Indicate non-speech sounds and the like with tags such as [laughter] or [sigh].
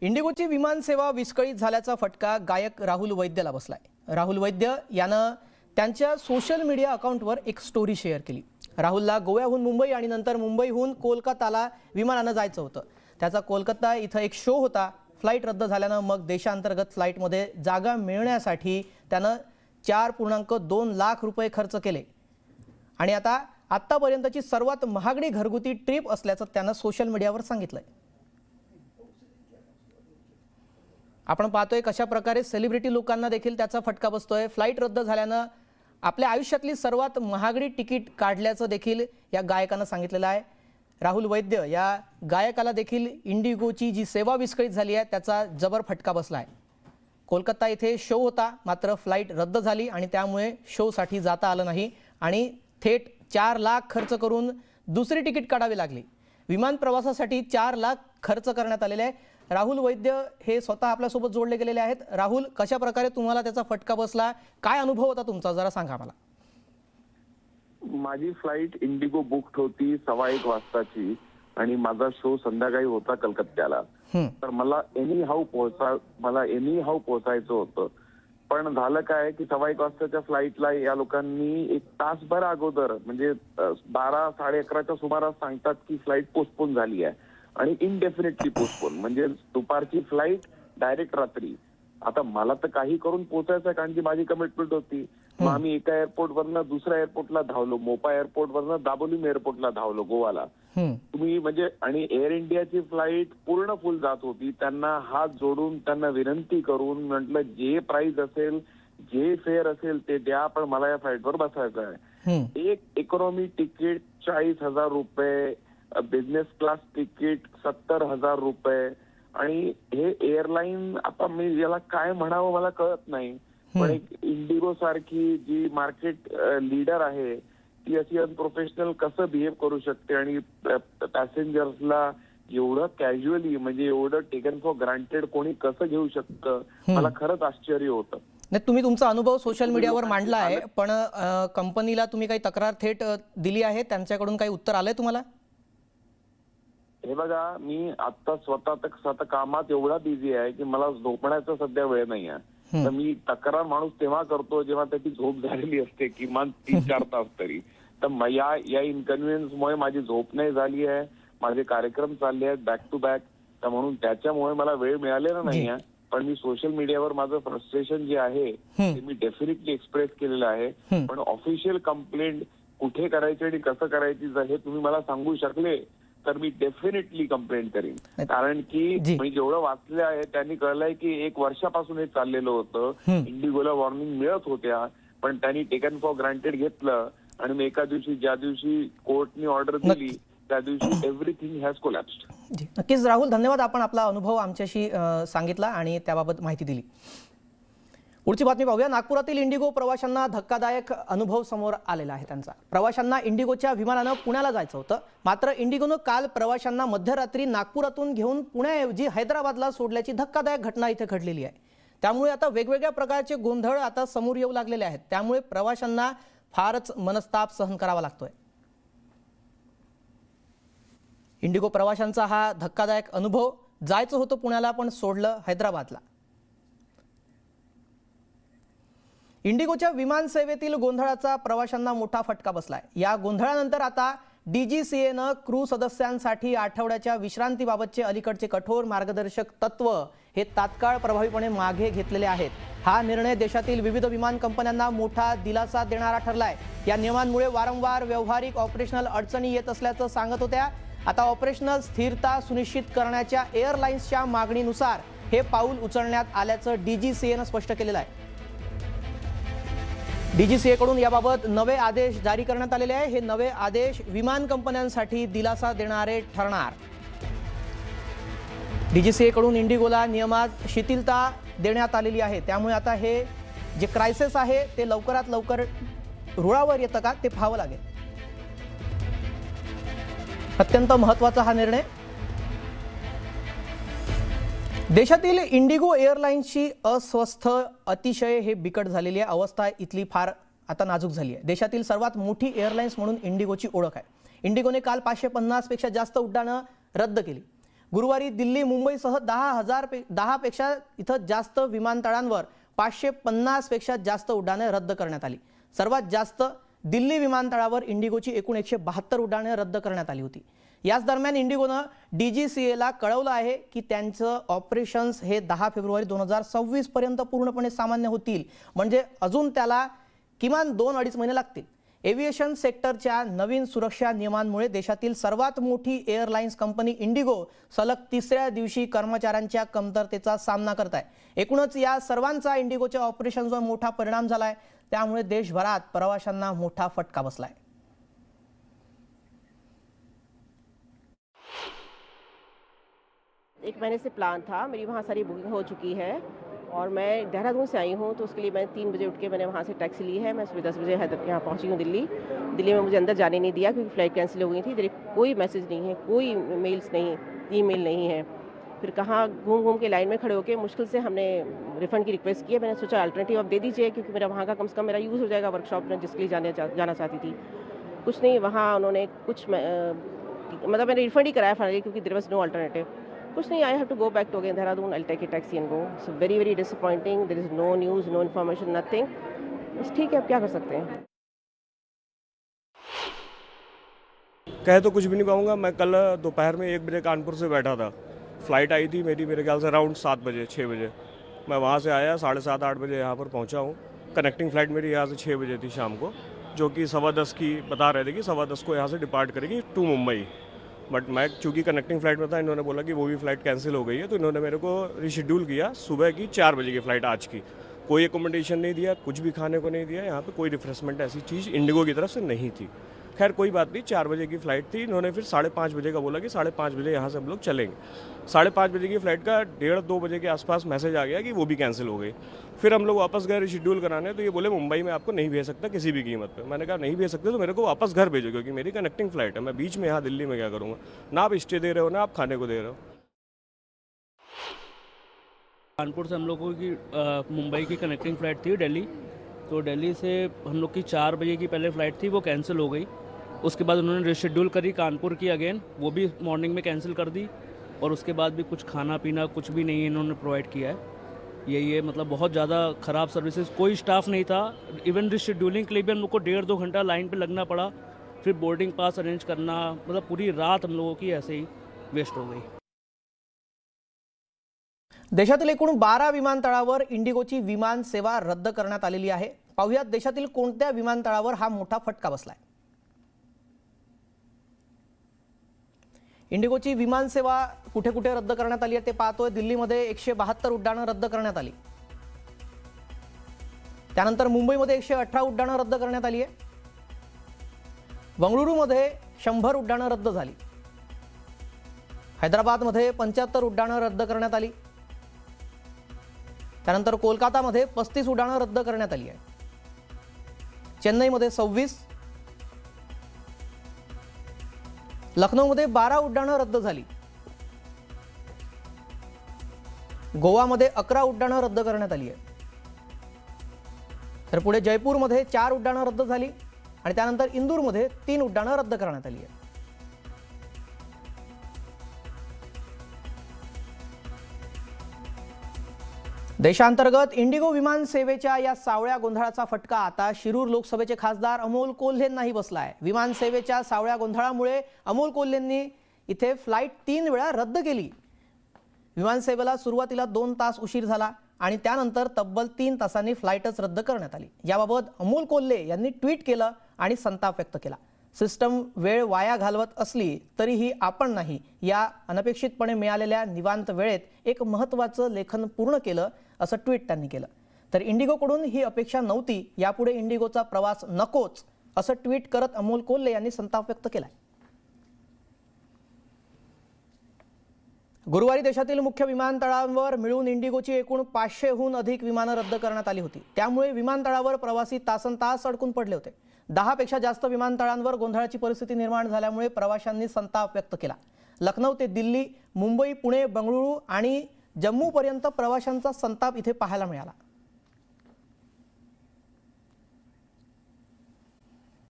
इंडिगोची विमानसेवा विस्कळीत झाल्याचा फटका गायक राहुल वैद्यला बसलाय. राहुल वैद्य यानं त्यांच्या सोशल मीडिया अकाउंटवर एक स्टोरी शेअर केली. राहुलला गोव्याहून मुंबई आणि नंतर मुंबईहून कोलकाताला विमानानं जायचं होतं. त्याचा कोलकाता इथं एक शो होता. फ्लाईट रद्द झाल्यानं मग देशांतर्गत फ्लाईटमध्ये जागा मिळण्यासाठी त्यानं चार पूर्णांक दोन लाख रुपये खर्च केले. आणि आता आत्तापर्यंतची सर्वात महागडी घरगुती ट्रिप असल्याचं त्यानं सोशल मीडियावर सांगितलंय. आपण पाहतोय कशा प्रकारे सेलिब्रिटी लोकांना देखील त्याचा फटका बसतोय. फ्लाईट रद्द झाल्यानं आपल्या आयुष्यातली सर्वात महागडी तिकीट काढल्याचं देखील या गायकानं सांगितलेलं आहे. राहुल वैद्य या गायकाला देखील इंडिगोची जी सेवा विस्कळीत झाली आहे त्याचा जबर फटका बसला आहे कोलकाता इथे शो होता मात्र फ्लाईट रद्द झाली आणि त्यामुळे शोसाठी जाता आलं नाही आणि थेट चार लाख खर्च करून दुसरी तिकीट काढावी लागली. विमान प्रवासासाठी चार लाख खर्च करण्यात आलेले आहे. राहुल वैद्य हे स्वतः आपल्यासोबत जोडले गेलेले आहेत. राहुल कशा प्रकारे तुम्हाला त्याचा फटका बसला? काय अनुभव होता तुमचा? जरा सांगा मला. माझी फ्लाईट इंडिगो बुकड होती सव्वा एक वाजताची आणि माझा शो संध्याकाळी होता कलकत्त्याला. तर मला एनी हाऊ पोहोचा मला एनी हाऊ पोहोचायचं होतं. पण झालं काय की सव्वा एक वाजताच्या फ्लाईटला या लोकांनी एक तासभर अगोदर म्हणजे बारा साडे अकराच्या सुमारास सांगतात की फ्लाईट पोस्टपोन झाली आहे. आणि इनडेफिनेटली पोस्टपोन म्हणजे दुपारची फ्लाईट डायरेक्ट रात्री. आता मला तर काही करून पोहोचायचं आहे कारण की माझी कमिटमेंट होती. मग आम्ही एका एअरपोर्ट वरनं दुसऱ्या एअरपोर्टला धावलो. मोपा एअरपोर्ट वरनं दाबोलीम एअरपोर्टला धावलो गोवाला. तुम्ही म्हणजे आणि एअर इंडियाची फ्लाईट पूर्ण फुल जात होती. त्यांना हात जोडून त्यांना विनंती करून म्हटलं जे प्राइस असेल जे फेअर असेल ते द्या पण मला या फ्लाईटवर बसायचं आहे. एक इकॉनॉमी तिकीट चाळीस हजार रुपये बिझनेस क्लास तिकीट सत्तर हजार रुपये. आणि हे एअरलाईन आता मी याला काय म्हणावं मला कळत नाही. पण एक इंडिगो सारखी जी मार्केट लीडर आहे ती अशी अनप्रोफेशनल कसं बिहेव करू शकते? आणि पॅसेंजर्सला एवढं कॅज्युअली म्हणजे एवढं टेकन फॉर ग्रांटेड कोणी कसं घेऊ शकतं? मला खरंच आश्चर्य होतं. नाही तुम्ही तुमचा अनुभव सोशल मीडियावर मांडला आहे पण कंपनीला तुम्ही काही तक्रार थेट दिली आहे? त्यांच्याकडून काही उत्तर आलंय तुम्हाला? हे बघा मी आता स्वतः तर स्वतः कामात एवढा बिझी आहे की मला झोपण्याचा सध्या वेळ नाही आहे तर मी तक्रार माणूस तेव्हा करतो जेव्हा त्याची झोप झालेली असते किमान तीन चार [laughs] तास तरी. तर या या इन्कन्व्हिनियन्समुळे माझी झोप नाही झाली आहे माझे कार्यक्रम चालले आहेत बॅक टू बॅक तर म्हणून त्याच्यामुळे मला वेळ मिळालेला नाही आहे पण मी सोशल मीडियावर माझं फ्रस्ट्रेशन जे आहे ते मी डेफिनेटली एक्सप्रेस केलेलं आहे. पण ऑफिशियल कंप्लेंट कुठे करायची आणि कसं करायची जर हे तुम्ही मला सांगू शकले तर मी डेफिनेटली कंप्लेंट करीन. कारण की. मी जेवढं वाचले आहे त्यांनी कळलंय की एक वर्षापासून हे चाललेलं होतं. इंडिगोला वॉर्निंग मिळत होत्या पण त्यांनी टेकन फॉर ग्रांटेड घेतलं आणि मग एका दिवशी ज्या दिवशी कोर्टनी ऑर्डर दिली त्या दिवशी एव्हरीथिंग हॅज कोलॅप्स्ड नक्कीच राहुल धन्यवाद आपण आपला अनुभव आमच्याशी सांगितला आणि त्याबाबत माहिती दिली. पुढची बातमी पाहूया. नागपुरातील इंडिगो प्रवाशांना धक्कादायक अनुभव समोर आलेला आहे त्यांचा. प्रवाशांना इंडिगोच्या विमानानं पुण्याला जायचं होतं. मात्र इंडिगोनं काल प्रवाशांना मध्यरात्री नागपुरातून घेऊन पुण्याऐवजी हैदराबादला सोडल्याची धक्कादायक घटना इथे घडलेली आहे. त्यामुळे आता वेगवेगळ्या प्रकारचे गोंधळ आता समोर येऊ लागलेले आहेत. त्यामुळे प्रवाशांना फारच मनस्ताप सहन करावा लागतोय. इंडिगो प्रवाशांचा हा धक्कादायक अनुभव जायचं होतं पुण्याला पण सोडलं हैदराबादला. इंडिगोच्या विमान सेवेतील गोंधळाचा प्रवाशांना मोठा फटका बसलाय. या गोंधळानंतर आता डीजीसीएनं क्रू सदस्यांसाठी आठवड्याच्या विश्रांतीबाबतचे अलीकडचे कठोर मार्गदर्शक तत्व हे तात्काळ प्रभावीपणे मागे घेतलेले आहेत. हा निर्णय देशातील विविध विमान कंपन्यांना मोठा दिलासा देणारा ठरलाय. या नियमांमुळे वारंवार व्यावहारिक ऑपरेशनल अडचणी येत असल्याचं सांगत होत्या. आता ऑपरेशनल स्थिरता सुनिश्चित करण्याच्या एअरलाइन्सच्या मागणीनुसार हे पाऊल उचलण्यात आल्याचं डीजीसीएनं स्पष्ट केलेलं आहे. डीजीसीएकडून याबाबत नवे आदेश जारी करण्यात आलेले आहे. हे नवे आदेश विमान कंपन्यांसाठी दिलासा देणारे ठरणार. डीजीसीएकडून इंडिगोला नियमात शिथिलता देण्यात आलेली आहे. त्यामुळे आता हे जे क्रायसिस आहे ते लवकरात लवकर रुळावर येतं का? ते पाहावं लागेल. अत्यंत महत्त्वाचा हा निर्णय. देशातील इंडिगो एअरलाईन्सची अस्वस्थ अतिशय हे बिकट झालेली आहे. अवस्था इथली फार आता नाजूक झाली आहे. देशातील सर्वात मोठी एअरलाईन्स म्हणून इंडिगोची ओळख आहे. इंडिगोने काल पाचशे पन्नासपेक्षा जास्त उड्डाणं रद्द केली. गुरुवारी दिल्ली मुंबईसह दहा हजार पे दहापेक्षा इथं जास्त विमानतळांवर पाचशे पन्नासपेक्षा जास्त उड्डाणे रद्द करण्यात आली. सर्वात जास्त दिल्ली विमानतळावर इंडिगोची एकूण एकशे बहात्तर उड्डाणे रद्द करण्यात आली होती. याच दरम्यान इंडिगोनं डी जी सी एला कळवलं आहे की त्यांचं ऑपरेशन्स हे दहा फेब्रुवारी दोन हजार सव्वीसपर्यंत पूर्णपणे सामान्य होतील. म्हणजे अजून त्याला किमान दोन अडीच महिने लागतील. एव्हिएशन सेक्टरच्या नवीन सुरक्षा नियमांमुळे देशातील सर्वात मोठी एअरलाइन्स कंपनी इंडिगो सलग तिसऱ्या दिवशी कर्मचाऱ्यांच्या कमतरतेचा सामना करत आहे एकूणच या सर्वांचा इंडिगोच्या ऑपरेशन्सवर मोठा परिणाम झाला आहे त्यामुळे देशभरात प्रवाशांना मोठा फटका बसला आहे एक महीने से प्लान था, मेरी वहाँ सारी बुकिंग हो चुकी है और मैं देहरादून से आई हूँ तो उसके लिए मैंने तीन बजे उठ के मैंने वहाँ से टैक्सी ली है। मैं सुबह दस बजे यहाँ पहुँची हूँ दिल्ली। दिल्ली में मुझे अंदर जाने नहीं दिया क्योंकि फ़्लाइट कैंसिल हो गई थी। इधर कोई मैसेज नहीं है, कोई मेल्स नहीं ईमेल नहीं है। फिर कहाँ घूम घूम के लाइन में खड़े होकर मुश्किल से हमने रिफ़ंड की रिक्वेस्ट की है। मैंने सोचा अल्टरनेटिव अब दे दीजिए क्योंकि मेरा वहाँ का कम से कम मेरा यूज़ हो जाएगा वर्कशॉप में, जिसके लिए जाने जाना चाहती थी। कुछ नहीं, वहाँ उन्होंने कुछ मतलब मैंने रिफ़ंड ही कराया फाइनली क्योंकि देर वॉज़ नो अल्टरनेटिव कुछ नहीं I have to go back to again Dehradun I take a taxi and go so very very disappointing there is no news no information nothing ठीक है अब क्या कर सकते हैं? कह तो कुछ भी नहीं पाऊँगा मैं कल दोपहर में एक बजे कानपुर से बैठा था। फ़्लाइट आई थी मेरी, मेरे ख्याल से अराउंड सात बजे छः बजे। मैं वहाँ से आया, साढ़े सात, आठ बजे यहाँ पर पहुँचा हूँ। कनेक्टिंग फ़्लाइट मेरी यहाँ से छः बजे थी शाम को, जो कि सवा दस की बता रहे थे कि सवा दस को यहाँ से डिपार्ट करेगी टू मुंबई बट मैं चूँकि कनेक्टिंग फ़्लाइट में था, इन्होंने बोला कि वो भी फ़्लाइट कैंसिल हो गई है तो इन्होंने मेरे को रिशेड्यूल किया सुबह की चार बजे की फ़्लाइट आज की। कोई एकोमोडेशन नहीं दिया, कुछ भी खाने को नहीं दिया, यहाँ पे कोई रिफ्रेशमेंट ऐसी चीज़ इंडिगो की तरफ़ से नहीं थी। खैर, कोई बात नहीं, चार बजे की फ़्लाइट थी। इन्होंने फिर साढ़े पाँच बजे का बोला कि साढ़े पाँच बजे यहाँ से हम लोग चलेंगे। साढ़े पाँच बजे की फ़्लाइट का डेढ़ दो बजे के आसपास मैसेज आ गया कि वो भी कैंसिल हो गई फिर हम लोग वापस गए रिशेड्यूल कराने तो ये बोले, मुंबई में आपको नहीं भेज सकता किसी भी कीमत पर मैंने कहा, नहीं भेज सकते तो मेरे को वापस घर भेजो, क्योंकि मेरी कनेक्टिंग फ़्लाइट है। मैं बीच में यहाँ दिल्ली में क्या करूँगा? ना आप स्टे दे रहे हो, ना आप खाने को दे रहे हो। कानपुर से हम लोगों की मुंबई की कनेक्टिंग फ़्लाइट थी दिल्ली। तो दिल्ली से हम लोग की चार बजे की पहले फ़्लाइट थी, वो कैंसिल हो गई। उसके बाद उन्होंने रिशेड्यूल करी कानपुर की अगेन वो भी मॉर्निंग में कैंसिल कर दी और उसके बाद भी कुछ खाना पीना कुछ भी नहीं इन्होंने प्रोवाइड किया है। ये ये मतलब बहुत ज़्यादा ख़राब सर्विसेज कोई स्टाफ नहीं था। इवन रिशेड्यूलिंग के लिए भी हम लोग को डेढ़ दो घंटा लाइन पे लगना पड़ा फिर बोर्डिंग पास अरेंज करना मतलब पूरी रात हम लोगों की ऐसे ही वेस्ट हो गई। देशातील एकूण बारा विमानतळावर इंडिगोची विमान सेवा रद्द करण्यात आलेली आहे. पाहुयात देशातील कोणत्या विमानतळावर हा मोठा फटका बसलाय? इंडिगोची विमान सेवा कुठे कुठे रद्द करण्यात आली आहे ते पाहतोय. दिल्लीमध्ये एकशे बहात्तर उड्डाणं रद्द करण्यात आली. त्यानंतर मुंबईमध्ये एकशे अठरा उड्डाणं रद्द करण्यात आली आहे. बंगळुरूमध्ये शंभर उड्डाणं रद्द झाली. हैदराबादमध्ये पंच्याहत्तर उड्डाणं रद्द करण्यात आली. त्यानंतर कोलकातामध्ये पस्तीस उड्डाणं रद्द करण्यात आली आहे. चेन्नईमध्ये सव्वीस लखनौमध्ये बारा उड्डाणं रद्द झाली. गोवामध्ये अकरा उड्डाणं रद्द करण्यात आली आहे तर पुढे जयपूरमध्ये चार उड्डाणं रद्द झाली आणि त्यानंतर इंदूरमध्ये तीन उड्डाणं रद्द करण्यात आली आहे देशांतर्गत इंडिगो विमान सेवेच्या या सावळ्या गोंधळाचा फटका आता शिरूर लोकसभेचे खासदार अमोल कोल्हेंनाही बसला आहे विमान सेवेच्या सावळ्या गोंधळामुळे अमोल कोल्हेंनी इथे फ्लाईट तीन वेळा रद्द केली. विमानसेवेला सुरुवातीला दोन तास उशीर झाला आणि त्यानंतर तब्बल तीन तासांनी फ्लाईटच रद्द करण्यात आली. याबाबत अमोल कोल्हे यांनी ट्विट केलं आणि संताप व्यक्त केला. सिस्टम वेळ वाया घालवत असली तरीही आपण नाही या अनपेक्षितपणे मिळालेल्या निवांत वेळेत एक महत्त्वाचं लेखन पूर्ण केलं असं ट्विट त्यांनी केलं. तर इंडिगोकडून ही अपेक्षा नव्हती यापुढे इंडिगोचा प्रवास नकोच असं ट्विट करत अमोल कोल्हे यांनी संताप व्यक्त केलाय. गुरुवारी देशातील मुख्य विमानतळांवर मिळून इंडिगोची एकूण पाचशेहून अधिक विमानं रद्द करण्यात आली होती. त्यामुळे विमानतळावर प्रवासी तासन तास अडकून पडले होते. दहापेक्षा जास्त विमानतळांवर गोंधळाची परिस्थिती निर्माण झाल्यामुळे प्रवाशांनी संताप व्यक्त केला. लखनौ ते दिल्ली मुंबई पुणे बंगळुरू आणि जम्मूपर्यंत प्रवाशांचा संताप इथे पाहायला मिळाला.